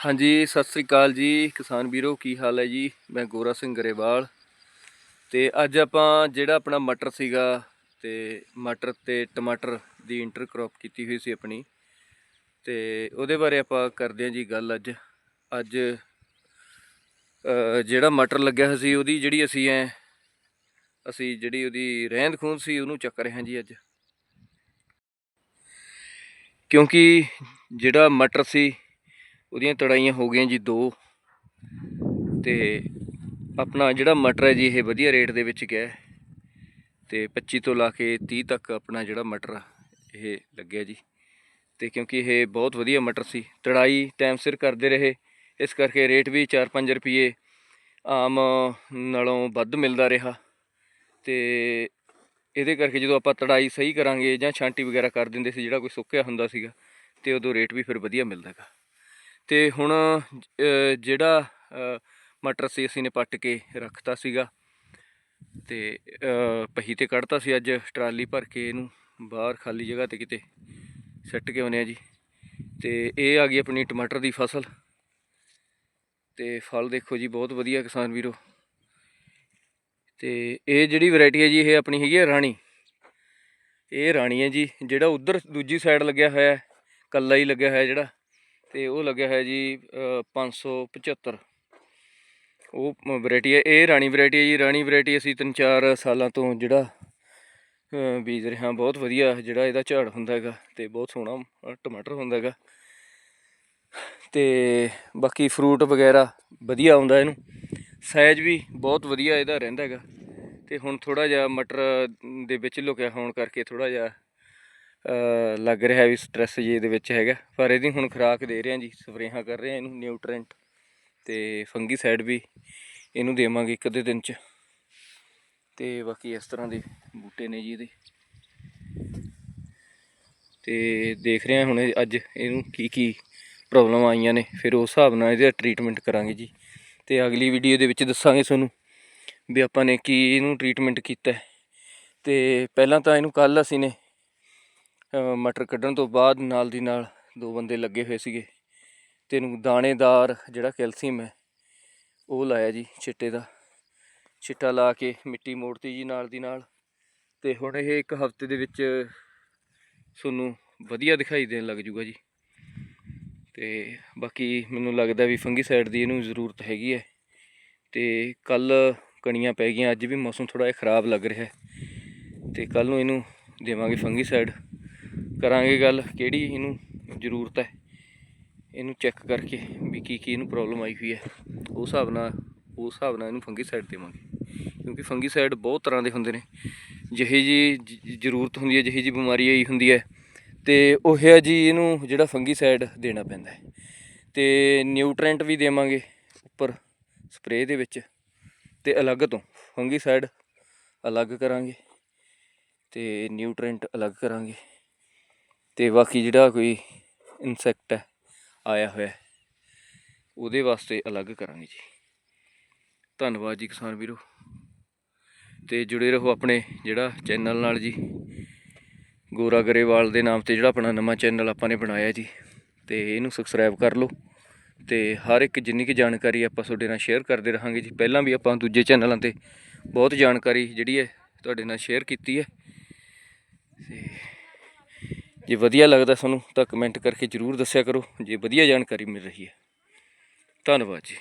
ਹਾਂਜੀ, ਸਤਿ ਸ੍ਰੀ ਅਕਾਲ ਜੀ। ਕਿਸਾਨ ਵੀਰੋ, ਕੀ ਹਾਲ ਹੈ ਜੀ? ਮੈਂ ਗੋਰਾ ਸਿੰਘ ਗਰੇਵਾਲ। ਤੇ ਅੱਜ ਆਪਾਂ ਜਿਹੜਾ ਆਪਣਾ ਮਟਰ ਸੀਗਾ ਤੇ ਮਟਰ ਤੇ ਟਮਾਟਰ ਦੀ ਇੰਟਰ ਕ੍ਰੌਪ ਕੀਤੀ ਹੋਈ ਸੀ ਆਪਣੀ। ਤੇ ਉਹਦੇ ਬਾਰੇ ਆਪਾਂ ਕਰਦੇ ਹਾਂ ਜੀ ਗੱਲ ਅੱਜ। ਅੱਜ ਜਿਹੜਾ ਮਟਰ ਲੱਗਿਆ ਸੀ, ਉਹਦੀ ਜਿਹੜੀ ਅਸੀਂ ਐ, ਅਸੀਂ ਜਿਹੜੀ ਉਹਦੀ ਰਹਿੰਦ ਖੂੰਦ ਸੀ, ਉਹਨੂੰ ਚੱਕ ਰਹੇ ਹਾਂ ਜੀ ਅੱਜ। ਕਿਉਂਕਿ ਜਿਹੜਾ ਮਟਰ ਸੀ ਉਹਦੀਆਂ ਤੜਾਈਆਂ ਹੋ ਗਈਆਂ ਜੀ ਦੋ। ਤੇ ਆਪਣਾ ਜਿਹੜਾ ਮਟਰ ਹੈ ਜੀ ਇਹ ਵਧੀਆ ਰੇਟ ਦੇ ਵਿੱਚ ਗਿਆ ਹੈ। ਤੇ 25 ਤੋਂ ਲਾ ਕੇ 30 ਤੱਕ ਆਪਣਾ ਜਿਹੜਾ ਮਟਰ ਆ, ਇਹ ਲੱਗਿਆ ਜੀ। ਤੇ ਕਿਉਂਕਿ ਇਹ ਬਹੁਤ ਵਧੀਆ ਮਟਰ ਸੀ। ਤੜਾਈ ਟਾਈਮ ਸਿਰ ਕਰਦੇ ਰਹੇ। ਇਸ ਕਰਕੇ ਰੇਟ ਵੀ 4-5 ਰੁਪਏ ਆਮ ਨਾਲੋਂ ਵੱਧ ਮਿਲਦਾ ਰਿਹਾ। ਤੇ ਇਹਦੇ ਕਰਕੇ ਜਦੋਂ ਆਪਾਂ ਤੜਾਈ ਸਹੀ ਕਰਾਂਗੇ ਜਾਂ ਛਾਂਟੀ ਵਗੈਰਾ ਕਰ ਦਿੰਦੇ ਸੀ ਜਿਹੜਾ ਕੋਈ ਸੁੱਕਿਆ ਹੁੰਦਾ ਸੀਗਾ ਤੇ ਉਦੋਂ ਰੇਟ ਵੀ ਫਿਰ ਵਧੀਆ ਮਿਲਦਾਗਾ ਤੇ ਹੁਣ ਜਿਹੜਾ ਮਟਰ ਸੀ ਅਸੀਂ ਨੇ ਪੱਟ ਕੇ ਰੱਖਤਾ ਸੀਗਾ ਤੇ ਪਹੀ ਤੇ ਕੱਢਤਾ ਸੀ ਅੱਜ ਟਰਾਲੀ ਭਰ ਕੇ ਇਹਨੂੰ ਬਾਹਰ ਖਾਲੀ ਜਗ੍ਹਾ ਤੇ ਕਿਤੇ ਸੱਟ ਕੇ ਆਉਂਦੇ ਆ ਜੀ। ਤੇ ਇਹ ਆ ਗਈ ਆਪਣੀ ਟਮਾਟਰ ਦੀ ਫਸਲ। ਤੇ ਫਲ ਦੇਖੋ ਜੀ, ਬਹੁਤ ਵਧੀਆ ਕਿਸਾਨ ਵੀਰੋ। ਤੇ ਇਹ ਜਿਹੜੀ ਵੈਰਾਈਟੀ ਹੈ ਜੀ, ਇਹ ਆਪਣੀ ਹੈਗੀ ਹੈ ਰਾਣੀ। ਇਹ ਰਾਣੀ ਹੈ ਜੀ, ਜਿਹੜਾ ਉਧਰ ਦੂਜੀ ਸਾਈਡ ਲੱਗਿਆ ਹੋਇਆ ਹੈ, ਕੱਲਾ ਹੀ ਲੱਗਿਆ ਹੋਇਆ ਜਿਹੜਾ। ਤੇ ਉਹ ਲੱਗਿਆ ਹੈ ਜੀ ਅ, 575 ਉਹ ਵੈਰਾਈਟੀ ਹੈ। ਇਹ ਰਾਣੀ ਵੈਰਾਈਟੀ ਹੈ ਜੀ। ਰਾਣੀ ਵੈਰਾਈਟੀ ਅਸੀਂ ਤਿੰਨ ਚਾਰ ਸਾਲਾਂ ਤੋਂ ਜਿਹੜਾ ਬੀਜ ਰਹੇ ਹਾਂ। ਬਹੁਤ ਵਧੀਆ ਜਿਹੜਾ ਇਹਦਾ ਝਾੜ ਹੁੰਦਾ ਹੈਗਾ ਤੇ ਬਹੁਤ ਸੋਹਣਾ ਟਮਾਟਰ ਹੁੰਦਾ ਹੈਗਾ। ਤੇ ਬਾਕੀ ਫਰੂਟ ਵਗੈਰਾ ਵਧੀਆ ਆਉਂਦਾ ਇਹਨੂੰ। ਸਾਈਜ਼ ਵੀ ਬਹੁਤ ਵਧੀਆ ਇਹਦਾ ਰਹਿੰਦਾ ਹੈਗਾ। ਤੇ ਹੁਣ ਥੋੜਾ ਜਿਹਾ ਮਟਰ ਦੇ ਵਿੱਚ ਲੁਕਿਆ ਹੋਣ ਕਰਕੇ ਥੋੜਾ ਜਿਹਾ ਲੱਗ ਰਿਹਾ ਵੀ ਸਟ੍ਰੈਸ ਜੇ ਇਹਦੇ ਵਿੱਚ ਹੈਗਾ। ਪਰ ਇਹਦੀ ਹੁਣ ਖੁਰਾਕ ਦੇ ਰਹੇ ਹਾਂ ਜੀ, ਸਪਰੇਹਾਂ ਕਰ ਰਹੇ ਹਾਂ ਇਹਨੂੰ ਨਿਊਟ੍ਰੈਂਟ ਤੇ ਫੰਗੀਸਾਈਡ ਵੀ ਇਹਨੂੰ ਦੇਵਾਂਗੇ ਇੱਕ ਅੱਧੇ ਦਿਨ ਚ। ਤੇ ਬਾਕੀ ਇਸ ਤਰ੍ਹਾਂ ਦੇ ਬੂਟੇ ਨੇ ਜੀ ਇਹਦੇ। ਤੇ ਦੇਖ ਰਹੇ ਹਾਂ ਹੁਣ ਅੱਜ ਇਹਨੂੰ ਕੀ ਕੀ ਪ੍ਰੋਬਲਮ ਆਈਆਂ ਨੇ, ਫਿਰ ਉਸ ਹਿਸਾਬ ਨਾਲ ਇਹਦਾ ਟ੍ਰੀਟਮੈਂਟ ਕਰਾਂਗੇ ਜੀ। ਤੇ ਅਗਲੀ ਵੀਡੀਓ ਦੇ ਵਿੱਚ ਦੱਸਾਂਗੇ ਤੁਹਾਨੂੰ ਵੀ ਆਪਾਂ ਨੇ ਕੀ ਇਹਨੂੰ ਟ੍ਰੀਟਮੈਂਟ ਕੀਤਾ ਹੈ। ਤੇ ਪਹਿਲਾਂ ਤਾਂ ਇਹਨੂੰ ਕੱਲ ਅਸੀਂ ਨੇ ਮਟਰ ਕੱਢਣ ਤੋਂ ਬਾਅਦ ਨਾਲ ਦੀ ਨਾਲ ਦੋ ਬੰਦੇ ਲੱਗੇ ਹੋਏ ਸੀਗੇ। ਤੇ ਇਹਨੂੰ ਦਾਣੇਦਾਰ ਜਿਹੜਾ ਕੈਲਸ਼ੀਅਮ ਹੈ, ਉਹ ਲਾਇਆ ਜੀ ਚਿੱਟੇ ਦਾ। ਚਿੱਟਾ ਲਾ ਕੇ ਮਿੱਟੀ ਮੋੜਤੀ ਜੀ ਨਾਲ ਦੀ ਨਾਲ। ਤੇ ਹੁਣ ਇਹ ਇੱਕ ਹਫ਼ਤੇ ਦੇ ਵਿੱਚ ਤੁਹਾਨੂੰ ਵਧੀਆ ਦਿਖਾਈ ਦੇਣ ਲੱਗ ਜੂਗਾ ਜੀ। ਤੇ ਬਾਕੀ ਮੈਨੂੰ ਲੱਗਦਾ ਵੀ ਫੰਗੀਸਾਈਡ ਦੀ ਇਹਨੂੰ ਜ਼ਰੂਰਤ ਹੈਗੀ ਹੈ। ਤੇ ਕੱਲ ਕਣੀਆਂ ਪੈ ਗਈਆਂ, ਅੱਜ ਵੀ ਮੌਸਮ ਥੋੜਾ ਜਿਹਾ ਖਰਾਬ ਲੱਗ ਰਿਹਾ ਹੈ। ਤੇ ਕੱਲ ਨੂੰ ਇਹਨੂੰ ਦੇਵਾਂਗੇ ਫੰਗੀਸਾਈਡ ਕਰਾਂਗੇ ਗੱਲ, ਕਿਹੜੀ ਇਹਨੂੰ ਜ਼ਰੂਰਤ ਹੈ। ਇਹਨੂੰ ਚੈੱਕ ਕਰਕੇ ਵੀ ਕੀ ਕੀ ਇਹਨੂੰ ਪ੍ਰੋਬਲਮ ਆਈ ਹੋਈ ਹੈ। ਉਸ ਹਿਸਾਬ ਨਾਲ ਉਸ ਹਿਸਾਬ ਨਾਲ ਇਹਨੂੰ ਫੰਗੀਸਾਈਡ ਦੇਵਾਂਗੇ। ਕਿਉਂਕਿ ਫੰਗੀਸਾਈਡ ਬਹੁਤ ਤਰ੍ਹਾਂ ਦੇ ਹੁੰਦੇ ਨੇ। ਜਿਹੇ ਜੀ, ਜ- ਜ਼ਰੂਰਤ ਹੁੰਦੀ ਹੈ, ਜਿਹੇ ਜੀ ਬਿਮਾਰੀ ਆਈ ਹੁੰਦੀ ਹੈ। ਤੇ ਉਹ ਜੀ ਇਹਨੂੰ ਜਿਹੜਾ ਫੰਗੀਸਾਈਡ ਦੇਣਾ ਪੈਂਦਾ ਹੈ। ਤੇ ਨਿਊਟ੍ਰੈਂਟ ਵੀ ਦੇਵਾਂਗੇ ਉੱਪਰ ਸਪਰੇਅ ਦੇ ਵਿੱਚ। ਤੇ ਅਲੱਗ ਤੋਂ ਫੰਗੀਸਾਈਡ ਅਲੱਗ ਕਰਾਂਗੇ। ਤੇ ਨਿਊਟ੍ਰੈਂਟ ਅਲੱਗ ਕਰਾਂਗੇ। ਤੇ ਬਾਕੀ ਜਿਹੜਾ ਕੋਈ ਇਨਸੈਕਟ ਹੈ, ਆਇਆ ਹੋਇਆ ਉਹਦੇ ਵਾਸਤੇ ਅਲੱਗ ਕਰਾਂਗੇ ਜੀ। ਧੰਨਵਾਦ ਜੀ ਕਿਸਾਨ ਵੀਰੋ। ਤੇ ਜੁੜੇ ਰਹੋ ਆਪਣੇ ਜਿਹੜਾ ਚੈਨਲ ਨਾਲ ਜੀ। ਗੋਰਾ ਗਰੇਵਾਲ ਦੇ ਨਾਮ ਤੇ ਜਿਹੜਾ ਆਪਣਾ ਨਵਾਂ ਚੈਨਲ ਆਪਾਂ ਨੇ ਬਣਾਇਆ ਜੀ। ਤੇ ਇਹਨੂੰ ਸਬਸਕ੍ਰਾਈਬ ਕਰ ਲਓ। ਤੇ ਹਰ ਇੱਕ ਜਿੰਨੀ ਕੁ ਜਾਣਕਾਰੀ ਆਪਾਂ ਤੁਹਾਡੇ ਨਾਲ ਸ਼ੇਅਰ ਕਰਦੇ ਰਹਾਂਗੇ ਜੀ। ਪਹਿਲਾਂ ਵੀ ਆਪਾਂ ਦੂਜੇ ਚੈਨਲਾਂ ਤੇ ਬਹੁਤ ਜਾਣਕਾਰੀ ਜਿਹੜੀ ਹੈ, ਤੁਹਾਡੇ ਨਾਲ ਸ਼ੇਅਰ ਕੀਤੀ ਹੈ। ਤੇ ਜੇ ਵਧੀਆ ਲੱਗਦਾ ਤੁਹਾਨੂੰ ਤਾਂ ਕਮੈਂਟ ਕਰਕੇ ਜਰੂਰ ਦੱਸਿਆ ਕਰੋ। ਜੇ ਵਧੀਆ ਜਾਣਕਾਰੀ ਮਿਲ ਰਹੀ ਹੈ। ਧੰਨਵਾਦ ਜੀ।